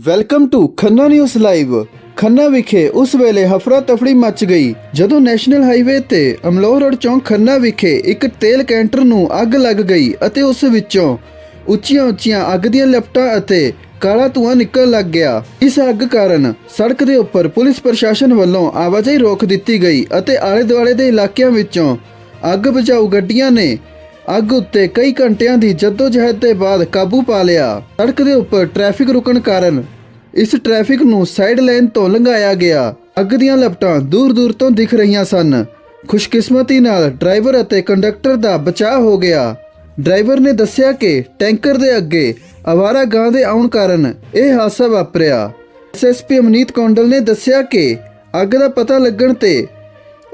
Welcome to Khanna news live Khanna ਵਿਖੇ ਉਸ ਵੇਲੇ ਹਫੜਾ ਤਫੜੀ ਮਚ ਗਈ, ਜਦੋਂ ਨੈਸ਼ਨਲ ਹਾਈਵੇ ਤੇ ਅਮਲੋਹ ਰੋਡ ਚੌਂਕ ਖੰਨਾ ਵਿਖੇ ਇੱਕ ਤੇਲ ਕੈਂਟਰ ਨੂੰ ਅੱਗ ਲੱਗ ਗਈ ਅਤੇ ਉਸ ਵਿੱਚੋਂ ਉੱਚੀਆਂ ਉੱਚੀਆਂ ਅੱਗ ਦੀਆਂ ਲਪਟਾਂ ਅਤੇ ਕਾਲਾ ਧੂੰਆਂ ਨਿਕਲਣ ਲੱਗ ਗਿਆ। ਇਸ ਅੱਗ ਕਾਰਨ ਸੜਕ ਦੇ ਉੱਪਰ ਪੁਲਿਸ ਪ੍ਰਸ਼ਾਸਨ ਵੱਲੋਂ ਆਵਾਜਾਈ ਰੋਕ ਦਿੱਤੀ ਗਈ ਅਤੇ ਆਲੇ ਦੁਆਲੇ ਦੇ ਇਲਾਕਿਆਂ ਵਿੱਚੋਂ ਅੱਗ ਬੁਝਾਊ ਗੱਡੀਆਂ ਨੇ ਅੱਗ ਉੱਤੇ ਕਈ ਘੰਟਿਆਂ ਦੀ ਜਹਿਦ ਦੇ ਬਾਅਦ ਕਾਬੂ ਪਾ ਲਿਆ। ਸੜਕ ਦੇ ਉੱਪਰ ਟ੍ਰੈਫਿਕ ਰੁਕਣ ਕਾਰਨ ਇਸ ਟ੍ਰੈਫਿਕ ਨੂੰ ਸਾਈਡ ਲਾਈਨ ਤੋਂ ਲੰਘਾਇਆ ਗਿਆ। ਅੱਗ ਦੀਆਂ ਲਪਟਾਂ ਦੂਰ ਦੂਰ ਤੋਂ ਦਿਖ ਰਹੀਆਂ ਸਨ। ਖੁਸ਼ਕਿਸਮਤੀ ਨਾਲ ਡਰਾਈਵਰ ਅਤੇ ਕੰਡਕਟਰ ਦਾ ਬਚਾਅ ਹੋ ਗਿਆ। ਡਰਾਈਵਰ ਨੇ ਦੱਸਿਆ ਕਿ ਟੈਂਕਰ ਦੇ ਅੱਗੇ ਅਵਾਰਾ ਗਾਂ ਦੇ ਆਉਣ ਕਾਰਨ ਇਹ ਹਾਦਸਾ ਵਾਪਰਿਆ। ਐਸਐਸਪੀ ਅਮਨੀਤ ਕੌਂਡਲ ਨੇ ਦੱਸਿਆ ਕਿ ਅੱਗ ਦਾ ਪਤਾ ਲੱਗਣ ਤੇ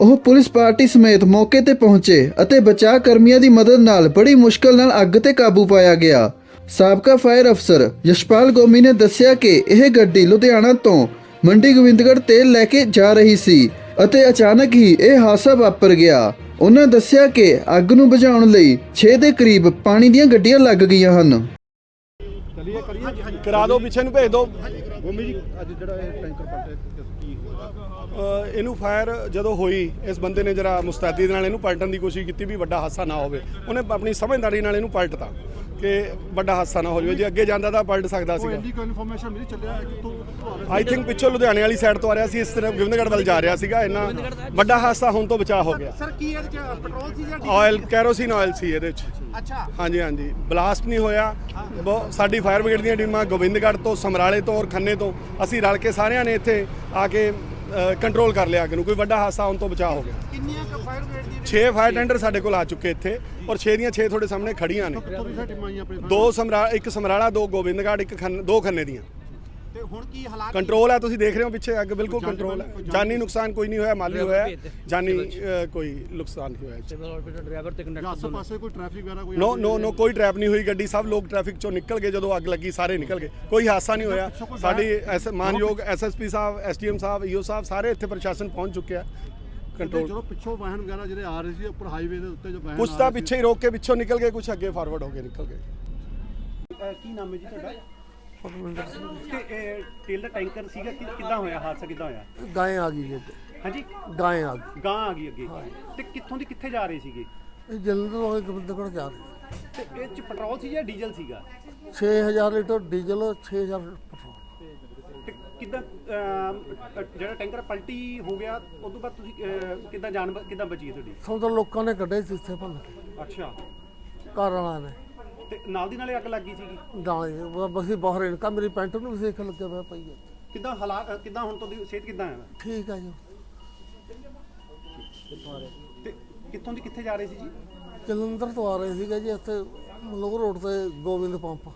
ਉਹ ਪੁਲਿਸ ਪਾਰਟੀ ਸਮੇਤ ਮੌਕੇ ਤੇ ਪਹੁੰਚੇ ਅਤੇ ਬਚਾਅ ਕਰਮੀਆਂ ਦੀ ਮਦਦ ਨਾਲ ਬੜੀ ਮੁਸ਼ਕਲ ਨਾਲ ਅੱਗ ਤੇ ਕਾਬੂ ਪਾਇਆ ਗਿਆ। ਸਾਬਕਾ ਫਾਇਰ ਅਫਸਰ ਯਸ਼ਪਾਲ ਗੋਮੀ ਨੇ ਦੱਸਿਆ ਕਿ ਇਹ ਗੱਡੀ ਲੁਧਿਆਣਾ ਤੋਂ ਮੰਡੀ ਗੋਬਿੰਦਗੜ੍ਹ ਤੇਲ ਲੈ ਕੇ ਜਾ ਰਹੀ ਸੀ ਅਤੇ ਅਚਾਨਕ ਹੀ ਇਹ ਹਾਦਸਾ ਵਾਪਰ ਗਿਆ। ਉਹਨਾਂ ਦੱਸਿਆ ਕਿ ਅੱਗ ਨੂੰ ਬੁਝਾਉਣ ਲਈ 6 ਦੇ ਕਰੀਬ ਪਾਣੀ ਦੀਆਂ ਗੱਡੀਆਂ ਲੱਗ ਗਈਆਂ ਹਨ। ਕਰਾ ਦਿਓ, ਪਿੱਛੇ ਨੂੰ ਭੇਜ ਦਿਓ। ਗੋਮੀ ਜੀ? ਅੱਜ ਜਿਹੜਾ ਇਹ ਟੈਂਕਰ ਪਲਟੇ ਕੀ ਹੋਇਆ? ਅਹ ਇਹਨੂੰ ਫਾਇਰ ਜਦੋਂ ਹੋਈ ਇਸ ਬੰਦੇ ਨੇ ਜਰਾ ਮੁਸਤੈਦੀ ਦੇ ਨਾਲ ਇਹਨੂੰ ਪਲਟਣ ਦੀ ਕੋਸ਼ਿਸ਼ ਕੀਤੀ ਵੀ ਵੱਡਾ ਹਾਦਸਾ ਨਾ ਹੋਵੇ। ਉਹਨੇ ਆਪਣੀ ਸਮਝਦਾਰੀ ਨਾਲ ਇਹਨੂੰ ਪਲਟਤਾ। ਕਿ ਵੱਡਾ ਹਾਦਸਾ ਨਾ ਹੋ ਜਾਵੇ ਜੇ ਅੱਗੇ ਜਾਂਦਾ ਤਾਂ ਪਲਟ ਸਕਦਾ ਸੀਗਾ। ਇੰਨੀ ਕੋਈ ਇਨਫੋਰਮੇਸ਼ਨ ਮਿਲੀ ਚੱਲਿਆ ਕਿ ਤੂੰ ਆਈ ਥਿੰਕ ਪਿੱਛੋਂ ਲੁਧਿਆਣੇ ਵਾਲੀ ਸਾਈਡ ਤੋਂ ਆ ਰਿਹਾ ਸੀ ਇਸ ਤਰ੍ਹਾਂ ਗੋਬਿੰਦਗੜ੍ਹ ਵੱਲ ਜਾ ਰਿਹਾ ਸੀਗਾ ਇੰਨਾ ਵੱਡਾ ਹਾਦਸਾ ਹੋਣ ਤੋਂ ਬਚਾਅ ਹੋ ਗਿਆ। ਸਰ ਕੀ ਇਹਦੇ ਚ ਪੈਟਰੋਲ ਸੀ ਜਾਂ ਡੀਜ਼ਲ? ਆਇਲ ਕੈਰੋਸਿਨ ਆਇਲ ਸੀ ਇਹਦੇ ਵਿੱਚ ਅੱਛਾ। ਹਾਂਜੀ ਹਾਂਜੀ। ਬਲਾਸਟ ਨਹੀਂ ਹੋਇਆ। ਸਾਡੀ ਫਾਇਰ ਬ੍ਰਿਗੇਡ ਦੀਆਂ ਟੀਮਾਂ ਗੋਬਿੰਦਗੜ੍ਹ ਤੋਂ ਸਮਰਾਲੇ ਤੋਂ ਔਰ ਖੰਨੇ ਤੋਂ ਅਸੀਂ ਰਲ ਕੇ ਸਾਰਿਆਂ ਨੇ ਇੱਥੇ ਆ ਕੇ ਕੰਟਰੋਲ ਕਰ ਲਿਆ ਅੱਗ ਨੂੰ ਕੋਈ ਵੱਡਾ ਹਾਦਸਾ ਹੋਣ ਤੋਂ ਬਚਾਅ ਹੋ ਗਿਆ। ਕਿੰਨੀਆਂ ਕ ਫਾਇਰ ਬ੍ਰਿਗੇਡ ਦੀਆਂ 6 ਫਾਇਰ ਟੈਂਡਰ ਸਾਡੇ ਕੋਲ ਆ ਚੁੱਕੇ ਇੱਥੇ ਔਰ 6 ਦੀਆਂ 6 ਤੁਹਾਡੇ ਸਾਹਮਣੇ ਖੜੀਆਂ ਨੇ। ਦੀ ਸਮਰਾ ਇੱਕ ਸਮਰਾਲਾ ਦੋ ਗੋਬਿੰਦਗੜ੍ਹ ਇੱਕ ਖੰਨ ਦੋ ਖੰਨੇ ਦੀਆਂ। ਤੇ ਹੁਣ ਕੀ ਹਾਲਾਤ ਕੰਟਰੋਲ ਹੈ ਤੁਸੀਂ ਦੇਖ ਰਹੇ ਹੋ ਪਿੱਛੇ ਅੱਗ ਬਿਲਕੁਲ ਕੰਟਰੋਲ ਹੈ। ਜਾਨੀ ਨੁਕਸਾਨ ਕੋਈ ਨਹੀਂ ਹੋਇਆ ਮਾਲੀ ਹੋਇਆ ਹੈ। ਜਾਨੀ ਕੋਈ ਨੁਕਸਾਨ ਨਹੀਂ ਹੋਇਆ ਸਿਵਲ ਹਸਪੀਟਲ ਡਰਾਈਵਰ ਤੇ ਜਾਂ ਕੰਡਕਟਰ ਆਸੇ ਪਾਸੇ ਕੋਈ ਟ੍ਰੈਫਿਕ ਵਗੈਰਾ ਕੋਈ ਨੋ ਨੋ ਨੋ ਕੋਈ ਟ੍ਰੈਪ ਨਹੀਂ ਹੋਈ ਗੱਡੀ ਸਭ ਲੋਕ ਟ੍ਰੈਫਿਕ ਚੋਂ ਨਿਕਲ ਗਏ ਜਦੋਂ ਅੱਗ ਲੱਗੀ ਸਾਰੇ ਨਿਕਲ ਗਏ। ਕੋਈ ਹਾਦਸਾ ਨਹੀਂ ਹੋਇਆ। ਸਾਡੀ ਮਾਨਯੋਗ ਐਸਐਸਪੀ ਸਾਹਿਬ ਐਸਡੀਐਮ ਸਾਹਿਬ ਈਓ ਸਾਹਿਬ ਸਾਰੇ ਇੱਥੇ ਪ੍ਰਸ਼ਾਸਨ ਪਹੁੰਚ ਚੁੱਕਿਆ ਕੰਟਰੋਲ ਜਦੋਂ ਪਿੱਛੋਂ ਵਾਹਨ ਵਗੈਰਾ ਜਿਹੜੇ ਆ ਰਹੇ ਸੀ ਉੱਪਰ ਹਾਈਵੇ ਦੇ ਉੱਤੇ ਜੋ ਵਾਹਨ ਕੁਛ ਆ ਤਾਂ ਪਿੱਛੇ ਹੀ ਰੋਕ ਕੇ ਪਿੱਛੋਂ ਨਿਕਲ ਗਏ ਕੁਛ ਅੱਗੇ ਫਾਰਵਰਡ ਹੋ ਕੇ ਨਿਕਲ ਗਏ। ਕੀ ਨਾਮ ਹੈ ਜੀ ਤੁਹਾਡਾ? ਤੇਲ ਦਾ ਟੈਂਕਰ ਸੀਗਾ ਕਿ ਕਿੱਦਾਂ ਹੋਇਆ ਹਾਦਸਾ ਕਿੱਦਾਂ ਹੋਇਆ? ਗਾਏਂ ਆ ਗਈ ਜੀ ਅੱਗੇ। ਹਾਂਜੀ? ਗਾਏਂ ਆ ਗਈ। ਗਾਂ ਆ ਗਈ ਅੱਗੇ। ਤੇ ਕਿੱਥੋਂ ਦੀ ਕਿੱਥੇ ਜਾ ਰਹੇ ਸੀਗੇ? ਇਹ ਜਲੰਧਰ ਵਾਲੇ ਗੋਬਿੰਦਗੜ੍ਹ ਜਾ ਰਹੇ ਤੇ ਇਹ ਚ ਪੈਟਰੋਲ ਸੀ ਜਾਂ ਡੀਜ਼ਲ ਸੀਗਾ? 6000 ਲੀਟਰ ਡੀਜ਼ਲ 6000 ਪੈਟਰੋਲ। ਤੇ ਕਿੱਦਾਂ ਅਮ, ਅ, ਜਿਹੜਾ ਟੈਂਕਰ ਪਲਟੀ ਹੋ ਗਿਆ ਉਸ ਤੋਂ ਬਾਅਦ ਤੁਸੀਂ ਅ, ਕਿੱਦਾਂ ਜਾਨ ਬ- ਕਿੱਦਾਂ ਬਚੀ ਹੈ ਤੁਹਾਡੀ? ਸਮਝ ਲੋਕਾਂ ਨੇ ਕੱਢੇ ਸੀ ਇੱਥੇ ਭੰਨ ਕੇ। ਅੱਛਾ। ਘਰ ਵਾਲਿਆਂ ਨੇ। ਤੇ ਨਾਲ ਦੀ ਨਾਲੇ ਅੱਗ ਲੱਗ ਗਈ ਸੀਗੀ? ਬ- ਬਸੀ ਬਾਹਰ ਇਨਕਾ ਮੇਰੀ ਪੈਂਟ ਨੂੰ ਵੀ ਸੇਕ ਲੱਗਿਆ ਹੋਇਆ ਪਈ ਹੈ ਕਿੱਦਾਂ ਹਾਲਾਤ ਕਿੱਦਾਂ ਹੁਣ ਤੁਹਾਡੀ ਸਿਹਤ ਕਿੱਦਾਂ ਹੈ? ਠੀਕ ਆ ਜੀ। ਤੇ ਕਿੱਥੋਂ ਦੀ ਕਿੱਥੇ ਜਾ ਰਹੇ ਸੀ ਜੀ? ਜਲੰਧਰ ਤੋਂ ਆ ਰਹੇ ਸੀਗੇ ਜੀ ਇੱਥੇ ਮਲੋਹ ਰੋਡ ਤੇ ਗੋਬਿੰਦ ਪੰਪ।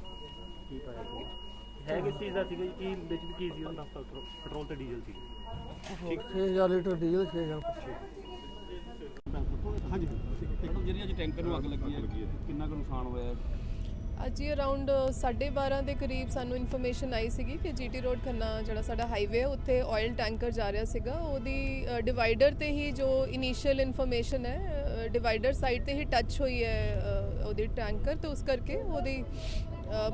ਹੈ ਕਿਸ ਚੀਜ਼ ਦਾ ਸੀਗਾ ਜੀ? ਕੀ ਵਿੱਚ ਕੀ ਸੀ ਉਹਨਾਂ ਦਾ ਪੈਟਰੋਲ ਤੇ ਡੀਜ਼ਲ ਸੀ 6000 ਲੀਟਰ ਡੀਜ਼ਲ 6000 ਪੈਟਰੋਲ ਹਾਂਜੀ। ਜਿਹੜੀ ਅੱਜ ਟੈਂਕਰ ਨੂੰ ਅੱਗ ਲੱਗੀ ਹੈ ਕਿੰਨਾ ਕੁ ਨੁਕਸਾਨ ਹੋਇਆ ਹੈ? ਅੱਜ ਹੀ ਅਰਾਊਂਡ 12:30 ਦੇ ਕਰੀਬ ਸਾਨੂੰ ਇਨਫੋਰਮੇਸ਼ਨ ਆਈ ਸੀਗੀ ਕਿ ਜੀਟੀ ਰੋਡ ਖੰਨਾ ਜਿਹੜਾ ਸਾਡਾ ਹਾਈਵੇ ਹੈ ਉੱਥੇ ਆਇਲ ਟੈਂਕਰ ਜਾ ਰਿਹਾ ਸੀਗਾ। ਉਹਦੀ ਡਿਵਾਈਡਰ ਤੇ ਹੀ ਜੋ ਇਨੀਸ਼ੀਅਲ ਇਨਫੋਰਮੇਸ਼ਨ ਹੈ ਡਿਵਾਈਡਰ ਸਾਈਡ ਤੇ ਹੀ ਟੱਚ ਹੋਈ ਹੈ ਅ, ਉਹਦੀ ਟੈਂਕਰ ਤੇ ਉਸ ਕਰਕੇ ਉਹਦੀ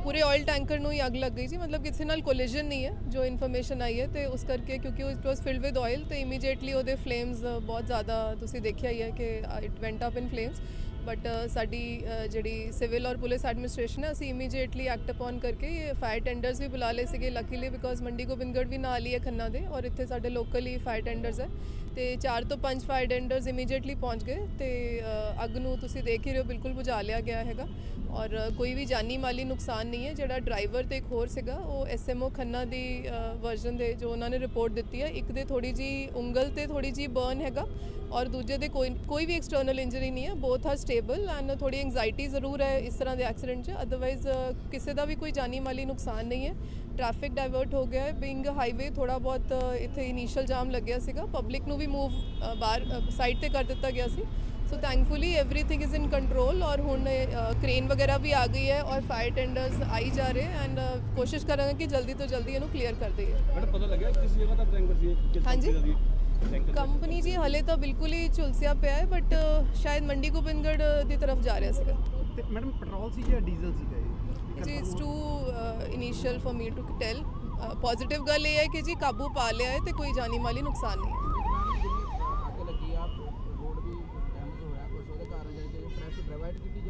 ਪੂਰੇ ਆਇਲ ਟੈਂਕਰ ਨੂੰ ਹੀ ਅੱਗ ਲੱਗ ਗਈ ਸੀ। ਮਤਲਬ ਕਿਸੇ ਨਾਲ ਕੋਲੀਜਨ ਨਹੀਂ ਹੈ ਜੋ ਇਨਫੋਰਮੇਸ਼ਨ ਆਈ ਹੈ ਤੇ ਉਸ ਕਰਕੇ ਕਿਉਂਕਿ it was filled with oil ਤੇ ਇਮੀਡੀਏਟਲੀ ਉਹਦੇ ਫਲੇਮਸ ਬਹੁਤ ਜ਼ਿਆਦਾ ਤੁਸੀਂ ਦੇਖਿਆ ਹੀ ਹੈ ਕਿ it went up in flames but uh, ਸਾਡੀ ਜਿਹੜੀ ਸਿਵਲ ਔਰ ਪੁਲਿਸ ਐਡਮਿਨਿਸਟ੍ਰੇਸ਼ਨ ਹੈ ਅਸੀਂ ਇਮੀਡੀਏਟਲੀ ਐਕਟ ਅਪਨ ਕਰਕੇ ਇਹ ਫਾਇਰ ਟੈਂਡਰਸ ਵੀ ਬੁਲਾ ਲਏ ਸੀਗੇ ਲੱਕੀਲੀ ਬਿਕੋਜ਼ ਮੰਡੀ ਗੋਬਿੰਦਗੜ੍ਹ ਵੀ ਨਾਲ ਹੀ ਹੈ ਖੰਨਾ ਦੇ ਔਰ ਇੱਥੇ ਸਾਡੇ ਲੋਕਲ ਹੀ ਫਾਇਰ ਟੈਂਡਰਸ ਹੈ ਤੇ 4 ਤੋਂ 5 ਫਾਇਰ ਟੈਂਡਰਸ ਇਮੀਡੀਏਟਲੀ ਪਹੁੰਚ ਗਏ ਤੇ ਅੱਗ ਨੂੰ ਤੁਸੀਂ ਦੇਖ ਹੀ ਰਹੇ ਹੋ, ਬਿਲਕੁਲ ਬੁਝਾ ਲਿਆ ਗਿਆ ਹੈਗਾ। ਔਰ ਕੋਈ ਵੀ ਜਾਨੀ ਮਾਲੀ ਨੁਕਸਾਨ ਨਹੀਂ ਹੈ। ਜਿਹੜਾ ਡਰਾਈਵਰ ਤੇ ਇੱਕ ਹੋਰ ਸੀਗਾ, ਉਹ ਐਸਐਮਓ ਖੰਨਾ ਦੀ ਵਰਜ਼ਨ ਦੇ ਜੋ ਉਹਨਾਂ ਨੇ ਰਿਪੋਰਟ ਦਿੱਤੀ ਹੈ, ਇੱਕ ਦੇ ਥੋੜੀ ਜੀ ਉਂਗਲ ਤੇ ਥੋੜੀ ਜੀ ਬਰਨ ਹੈਗਾ ਔਰ ਦੂਜੇ ਦੇ ਕੋਈ ਕੋਈ ਵੀ ਐਕਸਟਰਨਲ ਇੰਜਰੀ ਨਹੀਂ ਹੈ। ਬੋਥ ਆਰ ਸਟੇਬਲ ਐਂਡ ਥੋੜੀ ਐਂਗਜ਼ਾਈਟੀ ਜ਼ਰੂਰ ਹੈ ਇਸ ਤਰ੍ਹਾਂ ਦੇ ਐਕਸੀਡੈਂਟ 'ਚ। ਅਦਰਵਾਈਜ਼ ਕਿਸੇ ਦਾ ਵੀ ਕੋਈ ਜਾਨੀ ਮਾਲੀ ਨੁਕਸਾਨ ਨਹੀਂ ਹੈ। ਟ੍ਰੈਫਿਕ ਡਾਇਵਰਟ ਹੋ ਗਿਆ ਹੈ। ਬਿੰਗ ਹਾਈਵੇ ਥੋੜਾ ਬਹੁਤ ਇੱਥੇ ਇਨੀਸ਼ੀਅਲ ਜਾਮ ਲੱਗਿਆ ਸੀਗਾ। ਪਬਲਿਕ ਨੂੰ ਵੀ ਮੂਵ ਬਾਹਰ ਸਾਈਡ ਤੇ ਕਰ ਦਿੱਤਾ ਗਿਆ ਸੀ। So thankfully everything is in control ਔਰ ਹੁਣ ਕ੍ਰੇਨ ਵਗੈਰਾ ਵੀ ਆ ਗਈ ਹੈ ਔਰ ਫਾਇਰ ਟੈਂਡਰਸ ਆਈ ਜਾ ਰਹੇ ਐਂਡ ਕੋਸ਼ਿਸ਼ ਕਰਾਂਗੇ ਕਿ ਜਲਦੀ ਤੋਂ ਜਲਦੀ ਇਹਨੂੰ ਕਲੀਅਰ ਕਰ ਦਈਏ ਮੈਡਮ ਪਤਾ ਲੱਗਿਆ ਕਿਸ ਜਗ੍ਹਾ ਦਾ ਟੈਂਕਰ ਸੀ ਇਹ? ਕਿਸ ਹਾਂਜੀ। ਕੰਪਨੀ ਦਾ ਸੀ ਟੈਂਕਰ ਕੰਪਨੀ ਜੀ ਹਲੇ ਤਾਂ ਬਿਲਕੁਲ ਹੀ ਝੁਲਸਿਆ ਪਿਆ ਹੈ ਬਟ ਸ਼ਾਇਦ ਮੰਡੀ ਗੋਬਿੰਦਗੜ੍ਹ ਦੀ ਤਰਫ ਜਾ ਰਿਹਾ ਸੀਗਾ ਤੇ ਮੈਡਮ ਪੈਟਰੋਲ ਸੀ ਜਾਂ ਡੀਜ਼ਲ ਸੀਗਾ ਇਹ It is too uh, initial for me to tell. Positive ਗੱਲ ਇਹ ਹੈ ਕਿ ਜੀ ਕਾਬੂ ਪਾ ਲਿਆ ਹੈ ਤੇ ਕੋਈ ਜਾਨੀ ਮਾਲੀ ਨੁਕਸਾਨ ਨਹੀਂ ਹੈ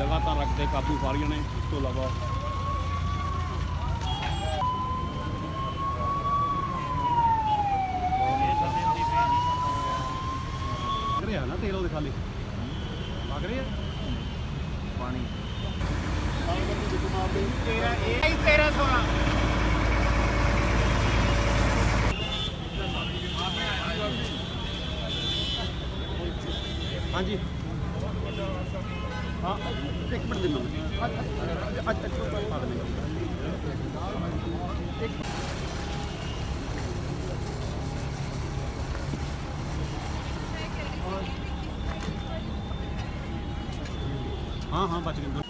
ਲਗਾਤਾਰ ਰੱਖਦੇ ਕਾਬੂ ਪਾ ਰਹੀਆਂ ਨੇ। ਇਸ ਤੋਂ ਇਲਾਵਾ ਰਿਹਾ ਨਾ ਤੇਲ ਉਹਦੇ ਖਾਲੀ? ਲੱਗ ਰਿਹਾ? ਪਾਣੀ। ਹਾਂਜੀ। ਇੱਕ ਮਿੰਟ ਦੇ ਮੈਂ ਅੱਜ ਅੱਜ ਤੱਕ ਪਾ ਦਿੰਦੇ ਹਾਂ ਹਾਂ ਬਚ ਗਏ।